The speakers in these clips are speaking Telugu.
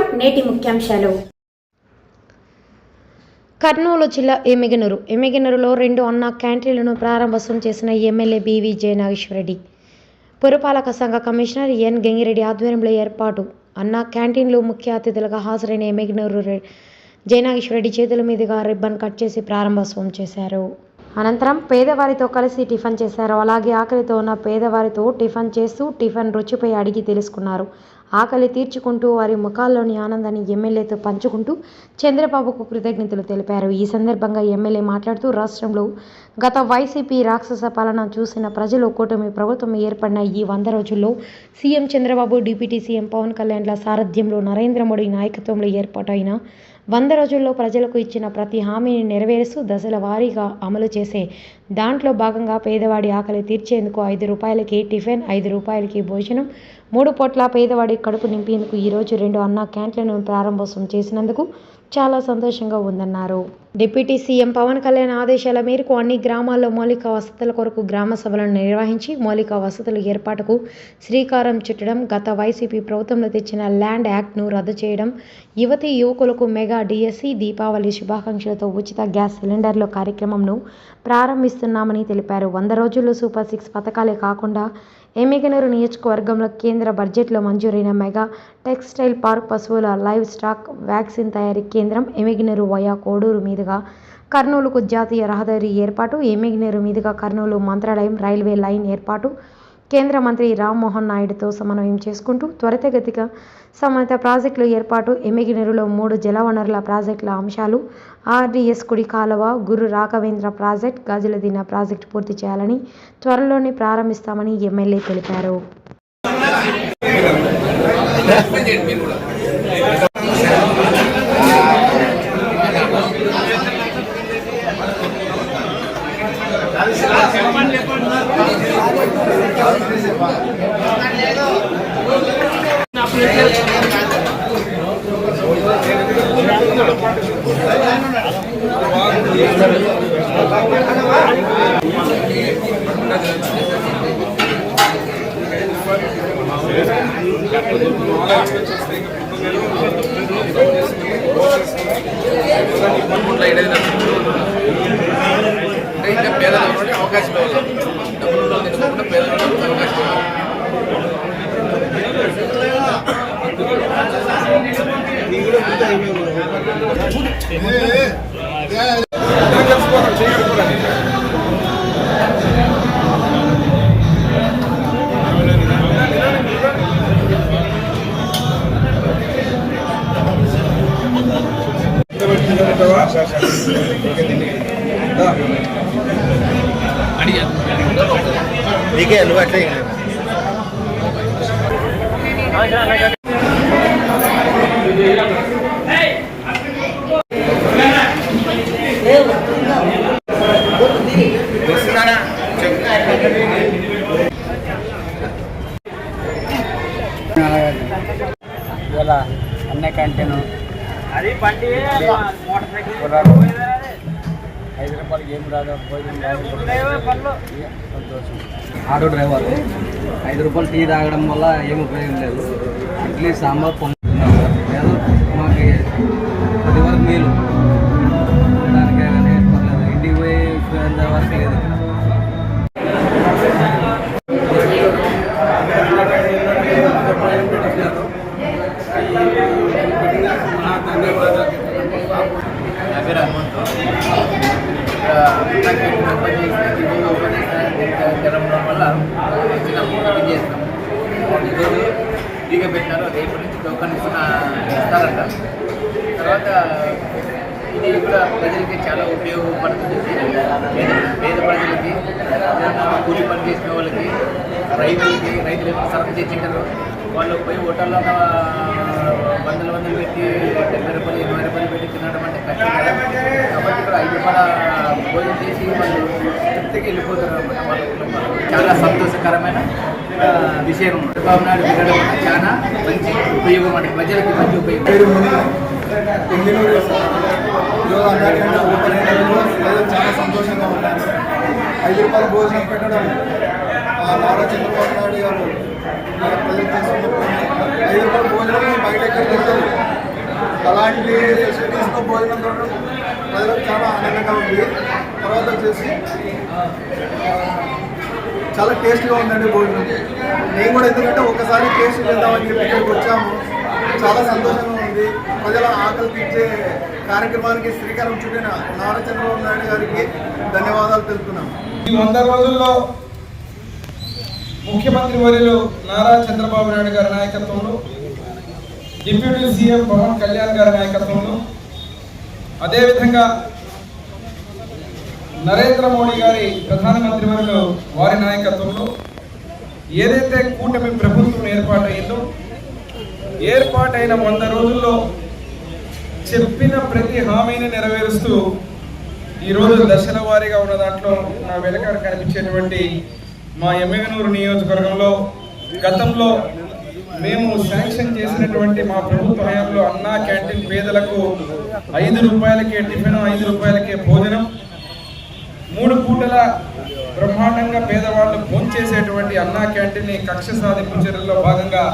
నమస్కారం నేటి ముఖ్యాంశాలు. కర్నూలు జిల్లా ఎమిగనూరు ఎమిగనూరులో రెండు అన్న క్యాంటీన్లను ప్రారంభోత్సవం చేసిన ఎమ్మెల్యే బీవీ జయనాగేశ్వరరెడ్డి. పురపాలక సంఘ కమిషనర్ ఎన్ గంగిరెడ్డి ఆధ్వర్యంలో ఏర్పాటు. అన్న క్యాంటీన్లు ముఖ్య అతిథులుగా హాజరైన ఎమిగనూరు జయనాగేశ్వరరెడ్డి చేతుల మీదుగా రిబ్బన్ కట్ చేసి ప్రారంభోత్సవం చేశారు. అనంతరం పేదవారితో కలిసి టిఫిన్ చేశారు. అలాగే ఆకలితో ఉన్న పేదవారితో టిఫిన్ చేస్తూ టిఫిన్ రుచిపై అడిగి తెలుసుకున్నారు. ఆకలి తీర్చుకుంటూ వారి ముఖాల్లోని ఆనందాన్ని ఎమ్మెల్యేతో పంచుకుంటూ చంద్రబాబుకు కృతజ్ఞతలు తెలిపారు. ఈ సందర్భంగా ఎమ్మెల్యే మాట్లాడుతూ రాష్ట్రంలో గత వైసీపీ రాక్షస పాలన చూసిన ప్రజలు కూటమి ప్రభుత్వం ఏర్పడిన ఈ వంద రోజుల్లో CM Chandrababu deputy CM Pavan కళ్యాణ్ల సారథ్యంలో నరేంద్ర మోడీ నాయకత్వంలో ఏర్పాటైన వంద రోజుల్లో ప్రజలకు ఇచ్చిన ప్రతి హామీని నెరవేరుస్తూ దశల వారీగా అమలు చేసే దాంట్లో భాగంగా పేదవాడి ఆకలి తీర్చేందుకు ఐదు రూపాయలకి టిఫిన్ ఐదు రూపాయలకి భోజనం మూడు పూట్ల పేదవాడి కడుపు నింపేందుకు ఈరోజు రెండు అన్న క్యాంట్లను ప్రారంభోత్సవం చేసినందుకు చాలా సంతోషంగా ఉందన్నారు. డిప్యూటీ సీఎం పవన్ కళ్యాణ్ ఆదేశాల మేరకు అన్ని గ్రామాల్లో మౌలిక వసతుల కొరకు గ్రామ సభలను నిర్వహించి మౌలిక వసతుల ఏర్పాటుకు శ్రీకారం చుట్టడం గత వైసీపీ ప్రభుత్వంలో తెచ్చిన ల్యాండ్ యాక్ట్ను రద్దు చేయడం యువతి యువకులకు మెగా డిఎస్సి దీపావళి శుభాకాంక్షలతో ఉచిత గ్యాస్ సిలిండర్ల కార్యక్రమంను ప్రారంభిస్తున్నామని తెలిపారు. వంద రోజుల్లో సూపర్ సిక్స్ పథకాలే కాకుండా ఎమ్మిగనూరు నియోజకవర్గంలో కేంద్ర బడ్జెట్లో మంజూరైన మెగా టెక్స్టైల్ పార్క్ పశువుల లైవ్ స్టాక్ వ్యాక్సిన్ తయారీ కేంద్రం ఎమ్మిగనూరు వయా కోడూరు మీదుగా కర్నూలుకు జాతీయ రహదారి ఏర్పాటు ఎమ్మిగనూరు మీదుగా కర్నూలు మంత్రాలయం రైల్వే లైన్ ఏర్పాటు కేంద్ర మంత్రి రామ్మోహన్ నాయుడుతో సమన్వయం చేసుకుంటూ త్వరితగతిగా సంబంధిత ప్రాజెక్టుల ఏర్పాటు ఎమ్మిగినెరులో మూడు జలవనరుల ప్రాజెక్టుల అంశాలు ఆర్డీఎస్ కుడి కాలువ గురు రాఘవేంద్ర ప్రాజెక్ట్ గాజులదిన ప్రాజెక్టు పూర్తి చేయాలని త్వరలోనే ప్రారంభిస్తామని ఎమ్మెల్యే తెలిపారు మూడు ఐదు ఐదు లక్షలు అంటే ఇంకా పేదలకు అవకాశం ఇవ్వాలి డబ్బులు తినకుండా పేదలకు అవకాశం ఇవ్వాలి నీకే నువ్వు అట్లే ఇవాళ ఐదు రూపాయలకి ఏం రాదు భోజనం రాదు. సంతోషం. Auto driver. ఐదు రూపాయలు టీ తాగడం వల్ల ఏం ఉపయోగం లేదు. ఇడ్లీ సాంబార్ పొందుతున్నాం మాకు పది వరకు మేలు దానికే కానీ పర్లేదు. ఇంటికి పోయి అంత వరకు లేదు. నా పేరు హనుమంతు ఇక్కడ ఓపెన్ చేసిన ఈరోజు ఓపెన్ చేసిన జరగడం వల్ల చిన్న మీటింగ్ చేస్తాం. ఈరోజు ఫ్రీగా పెట్టినారు రేపటి నుంచి టోకన్ ఇస్తున్న ఇస్తారంట. తర్వాత ఇది కూడా ప్రజలకి చాలా ఉపయోగపడుతుంది. పేద పేద ప్రజలకి కూలి పని చేసిన వాళ్ళకి రైతులకి రైతులకి సరుకు తెచ్చింటారు వాళ్ళు పోయి హోటల్లో వందల వందలు పెట్టి డెబ్బై రూపాయలు ఇరవై రూపాయలు పెట్టి తినడం అంటే కష్టం కాబట్టి ఇక్కడ ఐదు రూపాయల భోజనం చేసి వాళ్ళు తృప్తికి వెళ్ళిపోతారు అన్నమాట వాళ్ళు చాలా సంతోషకరమైన విషయం. చంద్రబాబు నాయుడు తినడం వల్ల చాలా మంచి ఉపయోగం అంటే ప్రజలకి మంచి ఉపయోగం. చాలా సంతోషంగా ఉన్నాను ఐదు రూపాయలు భోజనం పెట్టడం నారా చంద్రబాబు నాయుడు గారు ప్రజలు తీసుకున్న ఐదు రూపాయలు భోజనం బయట ఎక్కడ దొరకదు అలాంటి ఫెసిలిటీస్తో భోజనం దొరకడం ప్రజలకు చాలా ఆనందంగా ఉంది. తర్వాత వచ్చేసి చాలా టేస్ట్గా ఉందండి భోజనం. నేను కూడా ఎందుకంటే ఒకసారి టేస్ట్ చేద్దామని చెప్పి ఇక్కడికి వచ్చాము. చాలా సంతోషంగా ఉంది. ప్రజల ఆకలి తీర్చే కార్యక్రమానికి శ్రీకారం చుట్టిన నారా చంద్రబాబు నాయుడు గారికి ధన్యవాదాలు తెలుపుతున్నాము ఈ వంద రోజుల్లో ముఖ్యమంత్రి వర్యులు నారా చంద్రబాబు నాయుడు గారి నాయకత్వంలో డిప్యూటీ సీఎం పవన్ కళ్యాణ్ గారి నాయకత్వంలో అదేవిధంగా నరేంద్ర మోడీ గారి ప్రధానమంత్రి వర్యులు వారి నాయకత్వంలో ఏదైతే కూటమి ప్రభుత్వం ఏర్పాటైందో ఏర్పాటైన వంద రోజుల్లో చెప్పిన ప్రతి హామీని నెరవేరుస్తూ ఈరోజు దశల వారీగా ఉన్న దాంట్లో నా వెనక కనిపించేటువంటి మా ఎమ్మెగనూరు నియోజకవర్గంలో గతంలో మేము శాంక్షన్ చేసినటువంటి మా ప్రభుత్వ హయాంలో అన్నా క్యాంటీన్ పేదలకు ఐదు రూపాయలకే టిఫిన్ ఐదు రూపాయలకే భోజనం మూడు పూటల బ్రహ్మాండంగా పేదవాళ్ళు భోంచేసేటువంటి అన్నా క్యాంటీన్ కక్ష సాధింపు చర్యల్లో భాగంగా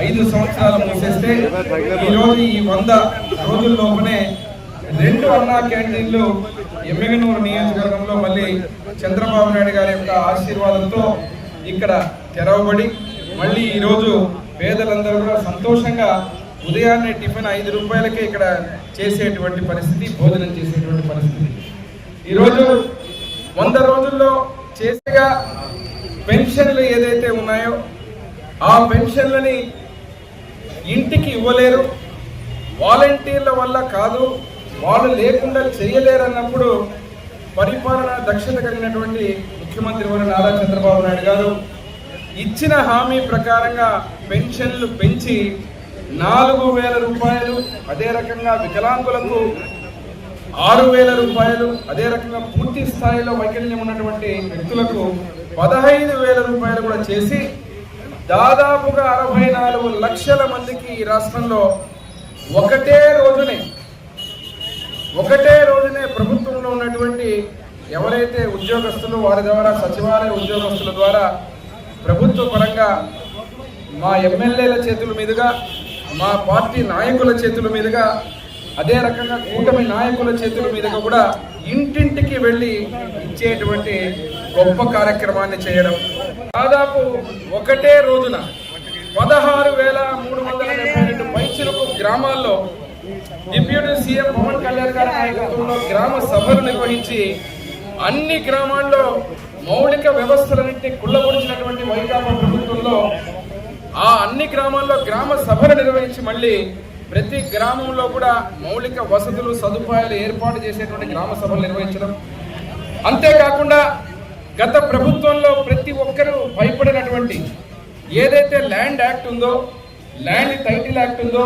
ఐదు సంవత్సరాలు మూసేస్తే ఈరోజు ఈ వంద రోజుల్లోపనే రెండు అన్నా క్యాంటీన్లు ఎమ్మెగనూరు నియోజకవర్గంలో మళ్ళీ చంద్రబాబు నాయుడు గారి యొక్క ఆశీర్వాదంతో ఇక్కడ తెరవబడి మళ్ళీ ఈరోజు పేదలందరూ కూడా సంతోషంగా ఉదయాన్నే టిఫిన్ ఐదు రూపాయలకే ఇక్కడ చేసేటువంటి పరిస్థితి భోజనం చేసేటువంటి పరిస్థితి. ఈరోజు వంద రోజుల్లో చేసేగా పెన్షన్లు ఏదైతే ఉన్నాయో ఆ పెన్షన్లని ఇంటికి ఇవ్వలేరు. వాలంటీర్ల వల్ల కాదు వాళ్ళు లేకుండా చేయలేరన్నప్పుడు పరిపాలన దక్షత కలిగినటువంటి ముఖ్యమంత్రి వారు నారా చంద్రబాబు నాయుడు గారు ఇచ్చిన హామీ ప్రకారంగా పెన్షన్లు పెంచి నాలుగు వేల రూపాయలు అదే రకంగా వికలాంగులకు ఆరు వేల రూపాయలు అదే రకంగా పూర్తి స్థాయిలో వైకల్యం ఉన్నటువంటి వ్యక్తులకు పదహైదు వేల రూపాయలు కూడా చేసి దాదాపుగా అరవై నాలుగు లక్షల మందికి ఈ రాష్ట్రంలో ఒకటే రోజునే ఒకటే రోజునే ప్రభుత్వంలో ఉన్నటువంటి ఎవరైతే ఉద్యోగస్తులు వారి ద్వారా సచివాలయ ఉద్యోగస్తుల ద్వారా ప్రభుత్వ పరంగా మా ఎమ్మెల్యేల చేతుల మీదుగా మా పార్టీ నాయకుల చేతుల మీదుగా అదే రకంగా కూటమి నాయకుల చేతుల మీదుగా కూడా ఇంటింటికి వెళ్ళి ఇచ్చేటువంటి గొప్ప కార్యక్రమాన్ని చేయడం. దాదాపు ఒకటే రోజున పదహారు వేల మూడు వందల డెబ్బై రెండు పైచులకు గ్రామాల్లో డిప్యూటీ సీఎం పవన్ కళ్యాణ్ గారి నాయకత్వంలో గ్రామ సభలు నిర్వహించి అన్ని గ్రామాల్లో మౌలిక వ్యవస్థలన్నింటినీ కుళ్ళగొడిచినటువంటి వైకాపా ప్రభుత్వంలో ఆ అన్ని గ్రామాల్లో గ్రామ సభలు నిర్వహించి మళ్ళీ ప్రతి గ్రామంలో కూడా మౌలిక వసతులు సదుపాయాలు ఏర్పాటు చేసేటువంటి గ్రామ సభలు నిర్వహించడం. అంతేకాకుండా గత ప్రభుత్వంలో ప్రతి ఒక్కరూ భయపడినటువంటి ఏదైతే ల్యాండ్ యాక్ట్ ఉందో ల్యాండ్ టైటిల్ యాక్ట్ ఉందో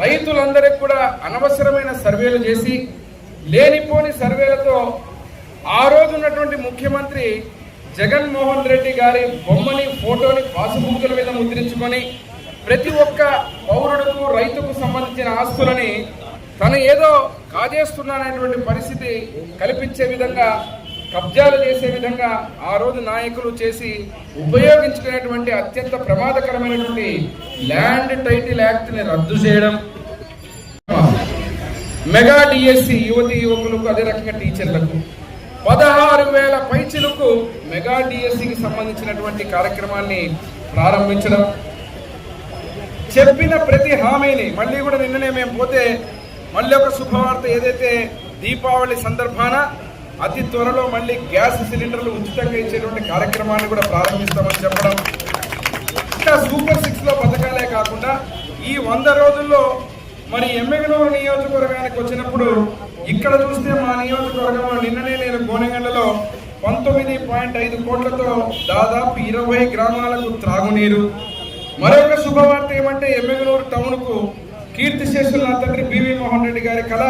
రైతులందరికీ కూడా అనవసరమైన సర్వేలు చేసి లేనిపోని సర్వేలతో ఆ రోజు ఉన్నటువంటి ముఖ్యమంత్రి జగన్మోహన్ రెడ్డి గారి బొమ్మని ఫోటోని పాసుబుక్కుల మీద ముద్రించుకొని ప్రతి ఒక్క పౌరుడుకు రైతుకు సంబంధించిన ఆస్తులని తను ఏదో కాజేస్తున్నాననేటువంటి పరిస్థితి కల్పించే విధంగా కబ్జాలు చేసే విధంగా ఆ రోజు నాయకులు చేసి ఉపయోగించుకునేటువంటి అత్యంత ప్రమాదకరమైనటువంటి ల్యాండ్ టైటిల్ యాక్ట్ని రద్దు చేయడం. మెగా డిఎస్సి యువతి యువకులకు అదే రకంగా టీచర్లకు. పదహారు వేల పైచిలకు మెగా డిఎస్సికి సంబంధించినటువంటి కార్యక్రమాన్ని ప్రారంభించడం. చెప్పిన ప్రతి హామీని మళ్ళీ కూడా నిన్ననే మేము పోతే మళ్ళీ ఒక శుభవార్త ఏదైతే దీపావళి సందర్భాన అతి త్వరలో మళ్ళీ గ్యాస్ సిలిండర్లు ఉచితంగా ఇచ్చేటువంటి కార్యక్రమాన్ని కూడా ప్రారంభిస్తామని చెప్పడం ఇంకా సూపర్ సిక్స్లో పథకాలే కాకుండా ఈ వంద రోజుల్లో మరి ఎమ్మెగనూరు నియోజకవర్గానికి వచ్చినప్పుడు ఇక్కడ చూస్తే మా నియోజకవర్గంలో నిన్ననే నేను కోనగండలో పంతొమ్మిది పాయింట్ ఐదు కోట్లతో దాదాపు ఇరవై గ్రామాలకు త్రాగునీరు. మరొక శుభవార్త ఏమంటే ఎమ్మెగనూరు టౌన్కు కీర్తి నా తండ్రి బివి మోహన్ రెడ్డి గారి కళ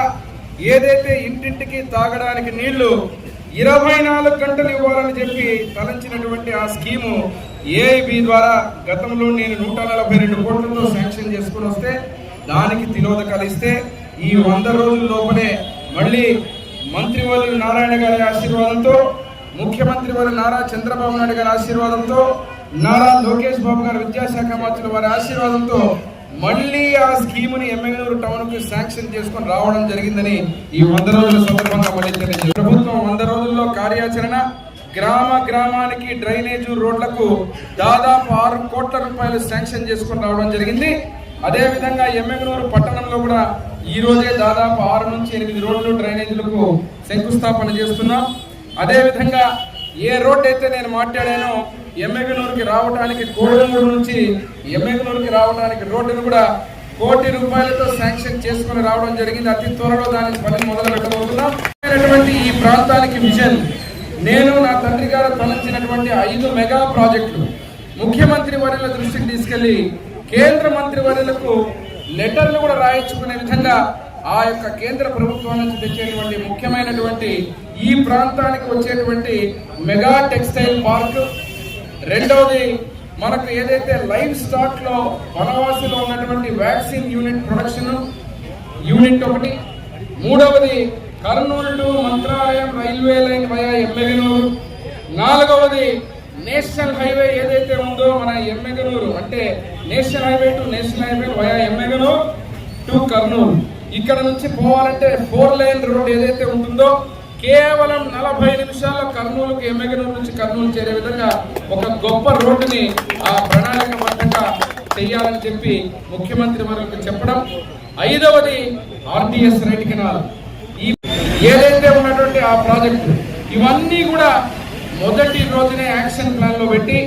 ఏదైతే ఇంటింటికి తాగడానికి నీళ్ళు ఇరవై నాలుగు గంటలు ఇవ్వాలని చెప్పి తలంచినటువంటి ఆ స్కీము ఏఐబి ద్వారా గతంలో నేను నూట నలభై రెండు కోట్లతో శాంక్షన్ చేసుకుని వస్తే దానికి తిలోదకాలు ఇస్తే ఈ వంద రోజుల లోపలే మళ్ళీ మంత్రివర్యులు నారాయణ గారి ఆశీర్వాదంతో ముఖ్యమంత్రి వారి నారా చంద్రబాబు నాయుడు గారి ఆశీర్వాదంతో నారా లోకేష్ బాబు గారి విద్యాశాఖ మంత్రులు వారి ఆశీర్వాదంతో మళ్ళీ ఆ స్కీముని ఎమ్మెగనూరు టౌన్కి శాంక్షన్ చేసుకొని రావడం జరిగిందని ఈ వంద రోజుల సందర్భంగా మళ్ళీ తెలియజేయాలి. ప్రభుత్వం వంద రోజుల్లో కార్యాచరణ గ్రామ గ్రామానికి డ్రైనేజ్ రోడ్లకు దాదాపు ఆరు కోట్ల రూపాయలు శాంక్షన్ చేసుకొని రావడం జరిగింది అదేవిధంగా ఎమ్మెగనూరు పట్టణంలో కూడా ఈ రోజే దాదాపు ఆరు నుంచి ఎనిమిది రోడ్లు డ్రైనేజీలకు శంకుస్థాపన చేస్తున్నాం అదేవిధంగా ఏ రోడ్ అయితే నేను మాట్లాడానో ఎమ్మెగనూరుకి రావడానికి కోడలూరు నుంచి ఎమ్మెగనూరుకి రావడానికి రోడ్డును కూడా కోటి రూపాయలతో శాంక్షన్ చేసుకుని రావడం జరిగింది. అతి త్వరలో దాని పని మొదలు పెట్టబోతున్నాం ఈ ప్రాంతానికి విజన్. నేను నా తండ్రి గారు తలంచినటువంటి ఐదు మెగా ప్రాజెక్టులు. ముఖ్యమంత్రి వర్యుల దృష్టికి తీసుకెళ్ళి కేంద్ర మంత్రి వర్యులకు లెటర్లు కూడా రాయించుకునే విధంగా ఆ యొక్క కేంద్ర ప్రభుత్వం నుంచి తెచ్చేటువంటి ముఖ్యమైనటువంటి ఈ ప్రాంతానికి వచ్చేటువంటి మెగా టెక్స్టైల్ పార్క్. రెండవది మనకు ఏదైతే లైవ్ స్టాక్లో వనవాసిలో ఉన్నటువంటి వ్యాక్సిన్ యూనిట్ ప్రొడక్షన్ యూనిట్ ఒకటి. మూడవది Kurnool to Mantralayam railway line via Emmiganur. నాలుగవది నేషనల్ హైవే ఏదైతే ఉందో మన ఎమ్మెగనూరు అంటే national highway to national highway via Emmiganur to Kurnool. ఇక్కడ నుంచి పోవాలంటే ఫోర్ లైన్ రోడ్ ఏదైతే ఉంటుందో కేవలం నలభై నిమిషాల్లో కర్నూలుకు ఎమ్మెగనూరు నుంచి కర్నూలు చేరే విధంగా ఒక గొప్ప రోడ్డుని ఆ ప్రణాళిక ప్రణాళికబద్ధంగా చేయాలని చెప్పి ముఖ్యమంత్రి వారికి చెప్పడం. ఐదవది ఆర్టీఎస్ రైట్ కెనాల్. ఈ ఏదైతే ఉన్నటువంటి ఆ ప్రాజెక్టు ఇవన్నీ కూడా మొదటి రోజునే యాక్షన్ ప్లాన్లో పెట్టి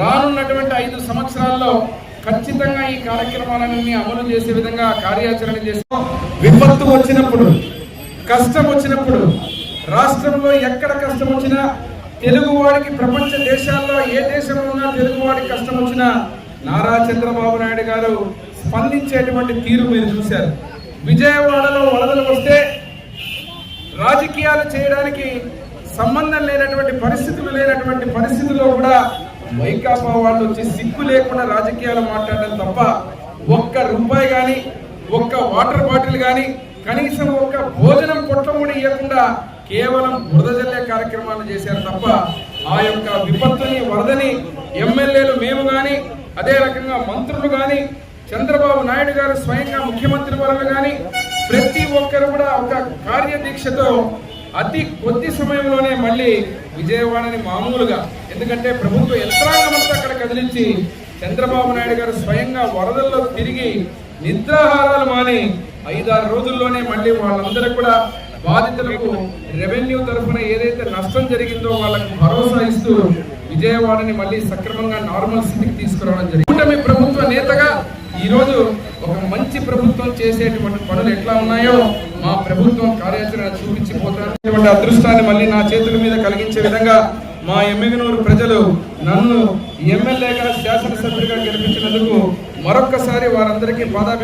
రానున్నటువంటి ఐదు సంవత్సరాల్లో ఖచ్చితంగా ఈ కార్యక్రమాలన్నీ అమలు చేసే విధంగా కార్యాచరణ చేసి విపత్తు వచ్చినప్పుడు కష్టం వచ్చినప్పుడు రాష్ట్రంలో ఎక్కడ కష్టం వచ్చినా తెలుగు వాడికి ప్రపంచ దేశాల్లో ఏ దేశంలో ఉన్నా తెలుగు వాడికి కష్టం వచ్చినా నారా చంద్రబాబు నాయుడు గారు స్పందించేటువంటి తీరు మీరు చూశారు. విజయవాడలో వరదలు వస్తే రాజకీయాలు చేయడానికి సంబంధం లేనటువంటి పరిస్థితులు లేనటువంటి పరిస్థితుల్లో కూడా వైకాపా వాళ్ళు వచ్చి సిగ్గు లేకుండా రాజకీయాలు మాట్లాడడం తప్ప ఒక్క రూపాయి కానీ ఒక్క వాటర్ బాటిల్ కానీ కనీసం ఒక్క భోజనం పొట్టం కూడా ఇవ్వకుండా కేవలం బురద జల్లే కార్యక్రమాలు చేశారు తప్ప ఆ యొక్క విపత్తుని వరదని ఎమ్మెల్యేలు మేము కానీ అదే రకంగా మంత్రులు కానీ చంద్రబాబు నాయుడు గారు స్వయంగా ముఖ్యమంత్రి వరలు కానీ ప్రతి ఒక్కరు కూడా ఒక కార్యదీక్షతో అతి కొద్ది సమయంలోనే మళ్ళీ విజయవాడని మామూలుగా ఎందుకంటే ప్రభుత్వ యంత్రాంగం అంతా అక్కడ కదిలించి చంద్రబాబు నాయుడు గారు స్వయంగా వరదల్లో తిరిగి నిద్రాహారాలు మాని ఐదారు రోజుల్లోనే మళ్ళీ వాళ్ళందరూ కూడా బాధితులకు రెవెన్యూ తరఫున ఏదైతే నష్టం జరిగిందో వాళ్ళకు భరోసా ఇస్తూ విజయవాడని మళ్ళీ సక్రమంగా నార్మల్ స్థితికి తీసుకురావడం జరిగింది. కూటమి ప్రభుత్వ నేతగా ఈ రోజు ఒక మంచి ప్రభుత్వం చేసేటువంటి పనులు ఎట్లా ఉన్నాయో మా ప్రభుత్వం కార్యాచరణ చూపించిపోతారు అదృష్టాన్ని మళ్ళీ నా చేతుల మీద కలిగించే విధంగా మా ఎమ్మిగనూరు ప్రజలు నన్ను ఎమ్మెల్యేగా శాసనసభ్యుడిగా గెలిపించినందుకు మరొక్కసారి వారందరికీ పాదాభి